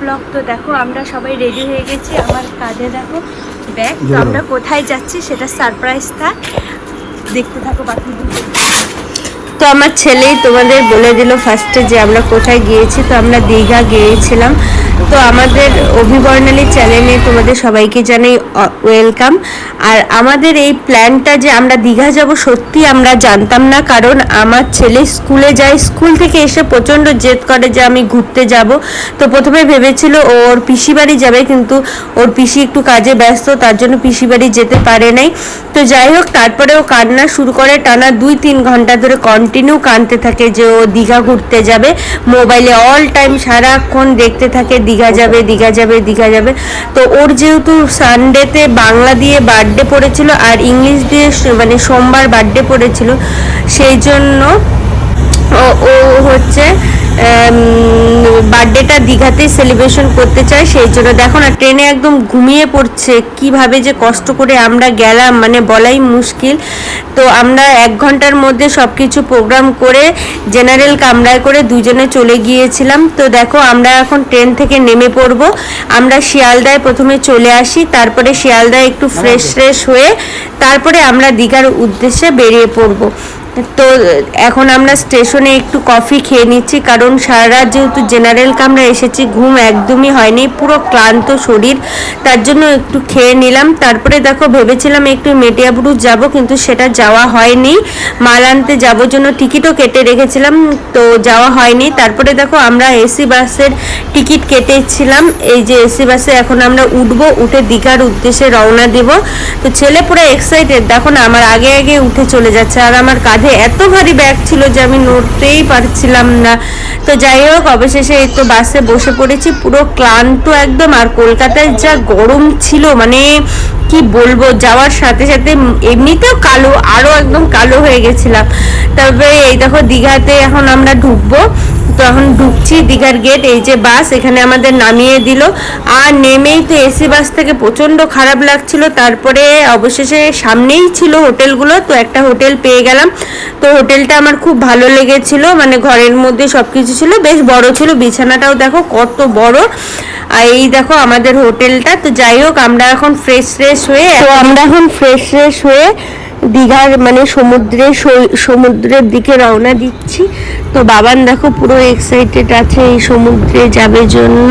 Blog তো দেখো আমরা সবাই রেডি হয়ে গেছি আমার কাঁধে দেখো ব্যাগ তো আমরা কোথায় যাচ্ছি সেটা সারপ্রাইজ থাক দেখতে থাকো বাকি তো আমার ছেলেই তোমাদের বলে দিল ফার্স্টে যে আমরা কোথায় গিয়েছি তো আমরা দীঘা গিয়েছিলাম। তো আমাদের অভিবর্ণালী চ্যানেলে তোমাদের সবাইকে জানাই ওয়েলকাম আর আমাদের এই প্ল্যানটা যে আমরা দীঘা যাব সত্যি আমরা জানতাম না, কারণ আমার ছেলে স্কুলে যায়, স্কুল থেকে এসে প্রচণ্ড জেদ করে যে আমি ঘুরতে যাব। তো প্রথমে ভেবেছিল ওর পিসি বাড়ি যাবে, কিন্তু ওর পিসি একটু কাজে ব্যস্ত, তার জন্য পিসি বাড়ি যেতে পারে নাই। তো যাই হোক, তারপরে ও কান্না শুরু করে, টানা দুই তিন ঘণ্টা ধরে কন্টিনিউ কানতে থাকে যে ও দীঘা ঘুরতে যাবে। মোবাইলে অল টাইম সারাক্ষণ দেখতে থাকে দীঘা যাবে দীঘা যাবে দীঘা যাবে। তো ওর যেহেতু সানডেতে বাংলা দিয়ে বার্থডে পড়েছিল আর ইংলিশ দিয়ে মানে সোমবার বার্থডে পড়েছিল সেই জন্য ও ও হচ্ছে বার্থডেটা দীঘাতেই সেলিব্রেশন করতে চায় সেই জন্য দেখো না ট্রেনে একদম ঘুমিয়ে পড়ছে কীভাবে যে কষ্ট করে আমরা গেলাম মানে বলাই মুশকিল। তো আমরা এক ঘণ্টার মধ্যে সব কিছু প্রোগ্রাম করে জেনারেল কামরায় করে দুজনে চলে গিয়েছিলাম। তো দেখো আমরা এখন ট্রেন থেকে নেমে পড়ব। আমরা শিয়ালদায় প্রথমে চলে আসি তারপরে শিয়ালদায় একটু ফ্রেশ ফ্রেশ হয়ে তারপরে আমরা দীঘার উদ্দেশ্যে বেরিয়ে পড়ব। তো, এখন আমরা স্টেশনে একটু কফি খেয়ে নিচ্ছি, কারণ সারা রাত যেহেতু জেনারেল কামরা এসেছি, ঘুম একদমই হয়নি, পুরো ক্লান্ত শরীর, তার জন্য একটু খেয়ে নিলাম। তারপরে দেখো, ভেবেছিলাম একটু মেটিয়াবুরু যাব, কিন্তু সেটা যাওয়া হয়নি। মাল আনতে যাব জন্য টিকিটও কেটে রেখেছিলাম, তো যাওয়া হয়নি। তারপরে দেখো, আমরা এসি বাসের টিকিট কেটেছিলাম। এই যে এসি বাসে এখন আমরা উঠবো, উঠে দীঘার উদ্দেশ্যে রওনা দেব। তো ছেলে পুরো এক্সাইটেড দেখো না, আমার আগে আগে উঠে চলে যাচ্ছে, আর আমার কাঁধে এত ভারী ব্যাগ ছিল যে আমি নড়তেই পারছিলাম না। তো যাই হোক, অবশেষে এই তো বাসে বসে পড়েছি, পুরো ক্লান্ত একদম। আর কলকাতায় যা গরম ছিল মানে কি বলব, যাওয়ার সাথে সাথে এমনিতেও কালো আরও একদম কালো হয়ে গেছিলাম। তবে এই দেখো, দীঘাতে এখন আমরা ঢুকবো। তো এখন ঢুকছি দীঘার গেট এই যে বাস এখানে আমাদের নামিয়ে দিল। আর নেমেই তো এসি বাস থেকে প্রচণ্ড খারাপ লাগছিল। তারপরে অবশেষে সামনেই ছিল হোটেলগুলো তো একটা হোটেল পেয়ে গেলাম। তো হোটেলটা আমার খুব ভালো লেগেছিল মানে ঘরের মধ্যে সব কিছু ছিল বেশ বড় ছিল বিছানাটাও দেখো কত বড়। আর এই দেখো আমাদের হোটেলটা তো যাই হোক আমরা এখন ফ্রেশ ফ্রেশ হয়ে তো আমরা এখন ফ্রেশ ফ্রেশ হয়ে দীঘার মানে সমুদ্রে সমুদ্রের দিকে রওনা দিচ্ছি। তো বাবান দেখো পুরো এক্সাইটেড আছে এই সমুদ্রে যাবে জন্য।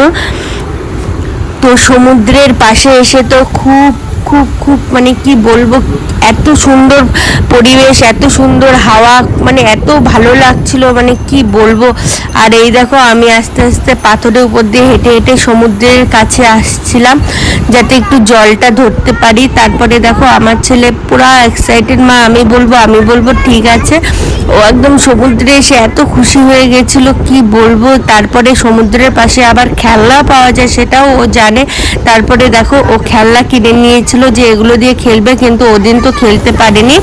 তো সমুদ্রের পাশে এসে তো খুব খুব খুব মানে কি বলব এত সুন্দর পরিবেশ, এত সুন্দর হাওয়া মানে এত ভালো লাগছিল মানে কি বলব? আর এই দেখো, আমি আস্তে আস্তে পাথরের উপর দিয়ে হেঁটে হেঁটে সমুদ্রের কাছে আসছিলাম, যাতে একটু জলটা ধরতে পারি। তারপরে দেখো, আমার ছেলে পুরা এক্সাইটেড মা, আমি বলব আমি বলব, ঠিক আছে। ও একদম সমুদ্রে এসে এত খুশি হয়ে গেছিল, কি বলব? তারপরে সমুদ্রের পাশে আবার খেলনা পাওয়া যায়, সেটাও ও জানে। তারপরে দেখো, ও খেলনা কিনে নিয়েছিল যে এগুলো দিয়ে খেলবে, কিন্তু ওদিন তো খেলতে পারেনি।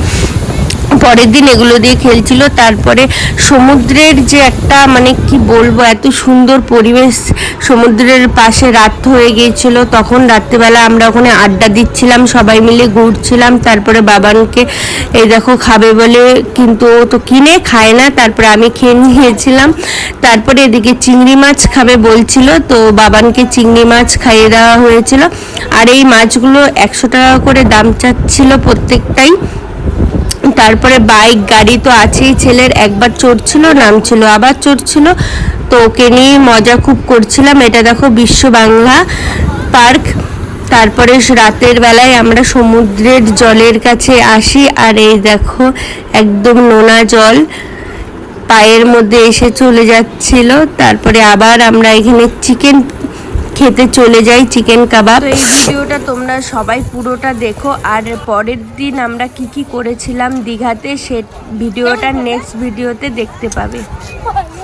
পরের দিন এগুলো দিয়ে খেলছিল। তারপরে সমুদ্রের যে একটা মানে কি বলব, এত সুন্দর পরিবেশ সমুদ্রের পাশে রাত হয়ে গিয়েছিল। তখন রাত্রিবেলা আমরা ওখানে আড্ডা দিচ্ছিলাম, সবাই মিলে ঘুরছিলাম। তারপরে বাবানকে, এই দেখো, খাবে বলে, কিন্তু ও তো কিনে খায় না। তারপরে আমি খেয়ে নিয়েছিলাম। তারপরে এদিকে চিংড়ি মাছ খাবে বলছিল। তো বাবানকে চিংড়ি মাছ খাইয়ে দেওয়া হয়েছিল। আর এই মাছগুলো একশো টাকা করে দাম চাচ্ছিল প্রত্যেকটাই। তারপরে বাইক, গাড়ি তো আছেই, ছেলের একবার চড়ছিল নামছিল আবার চড়ছিল তো ওকে নিয়ে মজা খুব করছিলাম। এটা দেখো বিশ্ব বাংলা পার্ক। তারপরে রাতের বেলায় আমরা সমুদ্রের জলের কাছে আসি, আর এই দেখো একদম নোনা জল পায়ের মধ্যে এসে চলে যাচ্ছিল। তারপরে আবার আমরা এখানে চিকেন খেতে চলে যাই চিকেন কাবাব। এই ভিডিওটা তোমরা সবাই পুরোটা দেখো আর পরের দিন আমরা কি কি করেছিলাম দীঘাতে সে ভিডিওটা নেক্সট ভিডিওতে দেখতে পাবে।